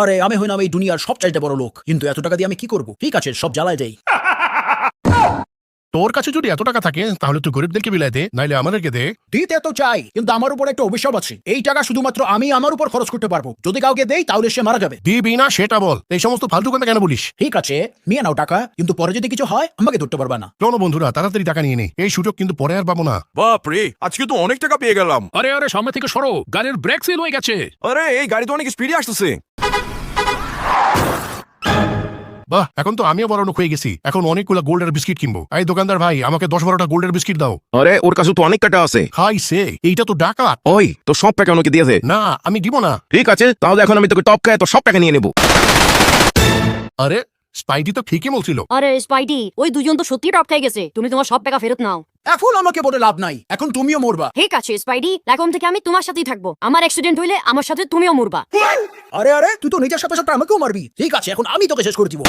আরে আমি হইলাম এই দুনিয়ার সবচাইতে বড় লোক। কিন্তু এত টাকা দিয়ে আমি কি করব? ঠিক আছে সব জ্বালায় দেই। তোর কাছে যদি এত টাকা থাকে তাহলে তুই গরিবদেরকে বিলাই দে নাইলে আমাদেরকে দে। দিতে তো চাই কিন্তু আমার উপর একটা অভিশাপ আছে। এই টাকা শুধুমাত্র আমি আমার উপর খরচ করতে পারব। যদি কাউকে দেই তাহলে সে মারা যাবে। দিবি না সেটা বল। এই সমস্ত ফালতু কথা কেন বলিস? ঠিক আছে নিয়ে নাও টাকা কিন্তু পরে যদি কিছু হয় আমাকে ধরতে পারবা না। শোনো বন্ধুরা তাড়াতাড়ি টাকা নিয়ে নে। এই সুযোগ কিন্তু পরে আর পাবো না। বাপরে আজকে তো অনেক টাকা পেয়ে গেলাম। আরে আরে সামনে থেকে সরো। গাড়ির ব্রেক সিল হয়ে গেছে। আরে এই গাড়ি তো অনেক স্পিডে আসতেছে। বাহ এখন তো আমিও বড় হয়ে গেছি। এখন অনেকগুলো গোল্ডের বিস্কিট কিনবো। এই দোকানদার ভাই আমাকে দশ বারোটা গোল্ডের বিস্কিট দাও। আরে ওর কাছে তো অনেক টাকা আছে। হাই সে এইটা তো ডাকাত। ওই তো সব টাকা ওনাকে দিয়েছে না আমি দিব না। ঠিক আছে তাহলে এখন আমি তোকে টপ খায় তো সব টাকা নিয়ে নেব। আরে স্পাইডি তো ঠিকই বলছিল। আরে স্পাইডি ওই দুজন তো সত্যি টপ খেয়ে গেছে। তুমি তোমার সব টাকা ফেরত নাও। এখন আমাকে বলে লাভ নাই এখন তুমিও মরবা। ঠিক আছে স্পাইডি এখন থেকে আমি তোমার সাথেই থাকব। আমার অ্যাক্সিডেন্ট হইলে আমার সাথে তুমিও মরবা। আরে আরে, তুই তো নিজের সাথে সাথে আমাকেও মারবি। ঠিক আছে, এখন আমি তোকে শেষ করে দিব।